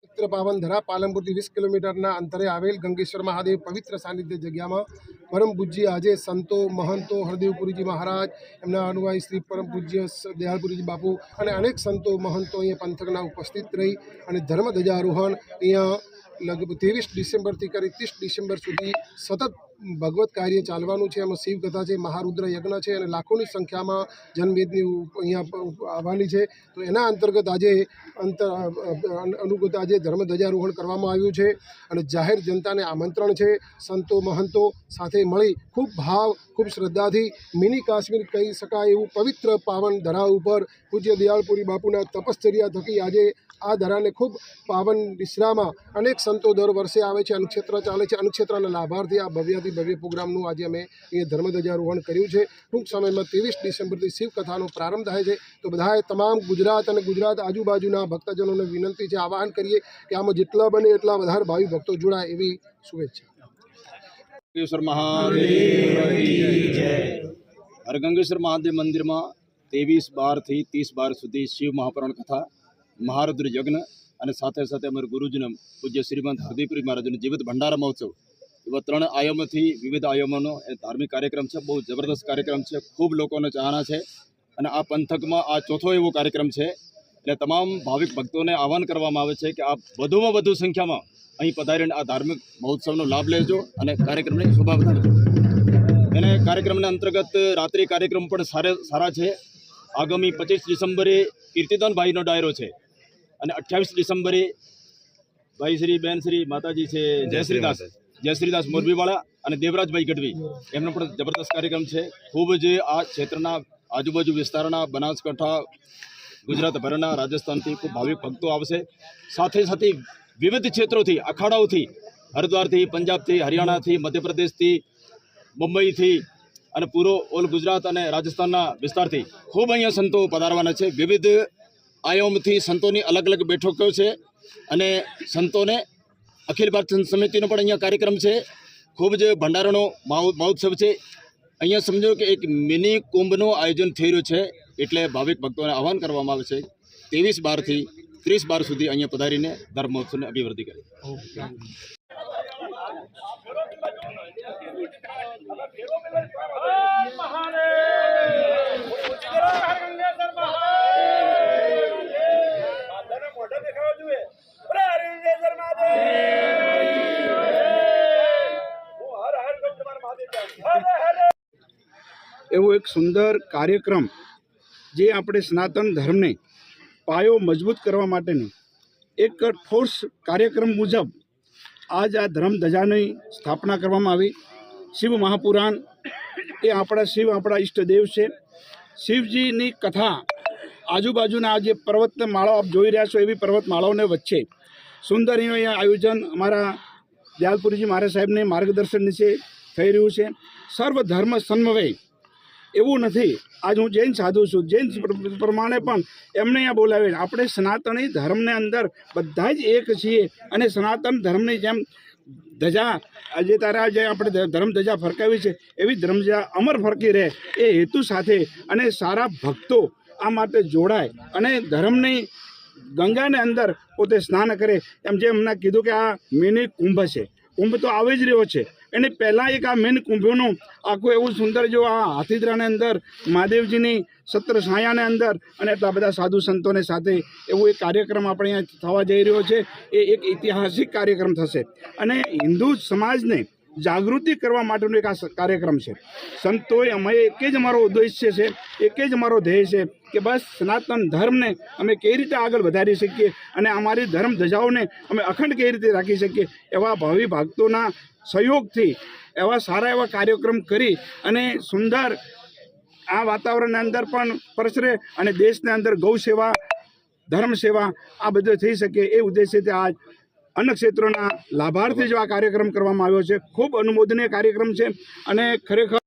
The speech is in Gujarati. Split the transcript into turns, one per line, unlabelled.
પવિત્ર પાવનધરા પાલનપુરથી વીસ કિલોમીટરના અંતરે આવેલ ગંગેશ્વર મહાદેવ પવિત્ર સાનિધ્ય જગ્યામાં પરમ પૂજ્ય આજે સંતો મહંતો હરદેવપુરીજી મહારાજ, એમના અનુયાયી શ્રી પરમ પૂજ્ય દયાળપુરીજી બાપુ અને અનેક સંતો મહંતો અહીંયા પંથકના ઉપસ્થિત રહી અને ધર્મ ધ્વજારોહણ અહીંયા લગભગ ત્રેવીસ ડિસેમ્બરથી કરી ત્રીસ ડિસેમ્બર સુધી સતત ભગવત કાર્ય ચાલવાનું છે. એમાં શિવ કથા છે, મહારુદ્ર યજ્ઞ છે અને લાખોની સંખ્યામાં જનમેદની અહીંયા આવવાની છે. તો એના અંતર્ગત આજે અંતર અનુગત આજે ધર્મ ધ્વજારોહણ કરવામાં આવ્યું છે અને જાહેર જનતાને આમંત્રણ છે. સંતો, મહંતો સાથે મળી ખૂબ ભાવ, ખૂબ શ્રદ્ધાથી મિની કાશ્મીર કહી શકાય એવું પવિત્ર પાવન ધરા ઉપર પૂજ્ય દયાળપુરી બાપુના તપશ્ચર્યા થકી આજે આ ધરાને ખૂબ પાવન વિશ્રામાં અનેક સંતો દર વર્ષે આવે છે અનુક્ષેત્ર ચાલે છે અનુક્ષેત્રના લાભાર્થી આ ભવ્યાથી ભવ્ય પ્રોગ્રામનું આજે અમે એ ધર્મધ્વજારોહણ કર્યું છે. ટૂંક સમયમાં ત્રેવીસ ડિસેમ્બરથી શિવ કથાનો પ્રારંભ થાય છે. તો બધાએ તમામ ગુજરાત અને ગુજરાત આજુબાજુના ભક્તજનોને વિનંતી છે આવાહન કરીએ કે આમાં જેટલા બને એટલા વધારે ભાવિ ભક્તો જોડાય એવી શુભેચ્છા.
ગંગેશ્વર મહાદેવ હરગંગેશ્વર મહાદેવ મંદિરમાં ત્રેવીસ બારથી ત્રીસ બાર સુધી શિવ મહાપુરાણ કથા મહારુદ્ર યજ્ઞ અને સાથે સાથે અમારા ગુરુજીના પૂજ્ય શ્રીમંત હરદીપુરી મહારાજનો જીવિત ભંડાર મહોત્સવ. એવા ત્રણ આયામોથી વિવિધ આયામોનો એ ધાર્મિક કાર્યક્રમ છે બહુ જબરદસ્ત કાર્યક્રમ છે ખૂબ લોકોને ચાહના છે અને આ પંથકમાં આ ચોથો એવો કાર્યક્રમ છે. એટલે તમામ ભાવિક ભક્તોને આહવાન કરવામાં આવે છે કે આપ વધુમાં વધુ સંખ્યામાં અહીં પધારીને આ ધાર્મિક મહોત્સવનો લાભ લેજો અને કાર્યક્રમને શોભા વધારજો એને કાર્યક્રમના અંતર્ગત રાત્રિ કાર્યક્રમ પણ સારા સારા છે. આગામી પચીસ ડિસેમ્બરે કીર્તિદાન ભાઈનો ડાયરો છે. અને અઠ્યાવીસ ડિસેમ્બરે ભાઈ શ્રી બેન શ્રી માતાજી છે જયશ્રીદાસ જયશ્રીદાસ મોરબીવાળા અને દેવરાજભાઈ ગઢવી. એમનો પણ જબરદસ્ત કાર્યક્રમ છે. ખૂબ જ આ ક્ષેત્રના આજુબાજુ વિસ્તારના બનાસકાંઠા ગુજરાતભરના રાજસ્થાનથી ખૂબ ભાવિક ભક્તો આવશે. સાથે સાથે વિવિધ ક્ષેત્રોથી અખાડાઓથી હરિદ્વારથી પંજાબથી હરિયાણાથી મધ્યપ્રદેશથી મુંબઈથી અને પૂરો ઓલ ગુજરાત અને રાજસ્થાનના વિસ્તારથી ખૂબ અહીંયા સંતો પધારવાના છે. વિવિધ આયામથી સંતોની અલગ અલગ બેઠકો છે અને સંતોને અખિલ ભારત સમિતિનો પણ અહીંયા કાર્યક્રમ છે. ખૂબ જ ભંડારાનો મહોત્સવ છે. અહીંયા સમજો કે એક મિની કુંભનું આયોજન થઈ રહ્યું છે એટલે ભાવિક ભક્તોને આહવાન કરવામાં આવે છે. ત્રેવીસ બારથી ત્રીસ બાર સુધી અહીંયા પધારીને ધર્મ મહોત્સવની અભિવૃદ્ધિ કરે.
એવો એક સુંદર કાર્યક્રમ જે આપણે સનાતન ધર્મને પાયો મજબૂત કરવા માટેની એક ઠોસ કાર્યક્રમ મુજબ આજ આ ધર્મ ધજાની સ્થાપના કરવામાં આવી. શિવ મહાપુરાણ એ આપણા શિવ, આપણા ઈષ્ટદેવ છે. શિવજીની કથા આજુબાજુના આ જે પર્વત માળો આપ જોઈ રહ્યા છો એવી પર્વતમાળાઓને વચ્ચે સુંદર અહીંયા આયોજન અમારા દયાલપુરીજી મહારાજ સાહેબને માર્ગદર્શન નીચે થઈ રહ્યું છે. સર્વ ધર્મ સમન્વય એવું નથી. આજ હું જૈન સાધુ છું. જૈન પ્રમાણે પણ એમને અહીંયા બોલાવે આપણે સનાતની ધર્મને અંદર બધા જ એક છીએ અને સનાતન ધર્મની જેમ ધજા, આજે તારા જે આપણે ધર્મ ધજા ફરકાવી છે, એવી ધર્મ ધજા અમર ફરકી રહે એ હેતુ સાથે અને સારા ભક્તો આ માટે જોડાય અને ધર્મની ગંગાને અંદર પોતે સ્નાન કરે. એમ જે એમને કીધું કે આ મિની કુંભ છે. કુંભ તો આવી જ રહ્યો છે. એને પહેલાં એક આ મેન કુંભનું આખું એવું સુંદર જો આ હાથીદ્રાને અંદર, મહાદેવજીની સત્ર છાયાને અંદર અને એટલા બધા સાધુ સંતોને સાથે એવો એક કાર્યક્રમ આપણે અહીંયા થવા જઈ રહ્યો છે. એ એક ઐતિહાસિક કાર્યક્રમ થશે. અને હિન્દુ સમાજને જાગૃતિ કરવા માટેનો એક આ કાર્યક્રમ છે. સંતોએ અમે એક જ અમારો ઉદ્દેશ્ય છે, એક જ અમારો ધ્યેય છે કે બસ સનાતન ધર્મને અમે કઈ રીતે આગળ વધારી શકીએ અને અમારી ધર્મ ધજાઓને અમે અખંડ કઈ રીતે રાખી શકીએ એવા ભાવિ ભક્તોના સહયોગથી એવા સારા એવા કાર્યક્રમ કરી અને સુંદર આ વાતાવરણની અંદર પણ પ્રસરે અને દેશની અંદર ગૌ સેવા ધર્મ સેવા આ બધું થઈ શકે એ ઉદ્દેશ્યથી આ અન્ય ક્ષેત્રોના લાભાર્થી જો આ કાર્યક્રમ કરવામાં આવ્યો છે. ખૂબ અનુમોદનીય કાર્યક્રમ છે અને ખરેખર